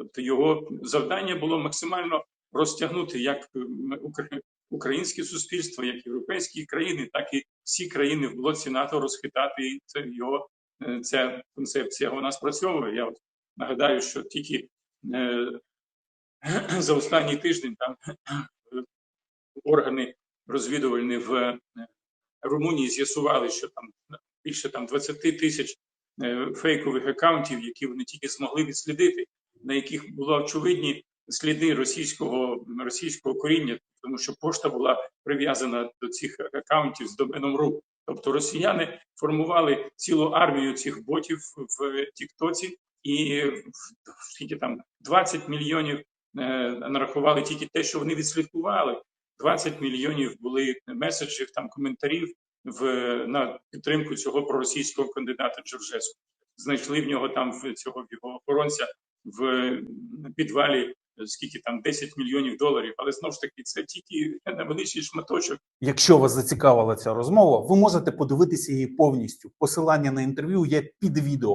Тобто його завдання було максимально розтягнути як українське суспільство, як європейські країни, так і всі країни в блоці НАТО розхитати. Це його е, ця концепція вона спрацьовує. Я от нагадаю, що тільки е, за останній тиждень там органи розвідувальні в е, Румунії з'ясували, що там більше там 20 тисяч фейкових акаунтів, які вони тільки змогли відслідити, на яких були очевидні сліди російського російського коріння, тому що пошта була прив'язана до цих акаунтів з доменом РУ. Тобто росіяни формували цілу армію цих ботів в Тіктоці, і скільки там 20 мільйонів е, нарахували тільки те, що вони відслідкували. 20 мільйонів були меседжів, там коментарів в на підтримку цього проросійського кандидата Джорджеску. Знайшли в нього там в цього в його охоронця в підвалі е, скільки там 10 мільйонів доларів. Але знову ж таки, це тільки невеличкий шматочок Якщо вас зацікавила ця розмова, ви можете подивитися її повністю. Посилання на інтерв'ю є під відео.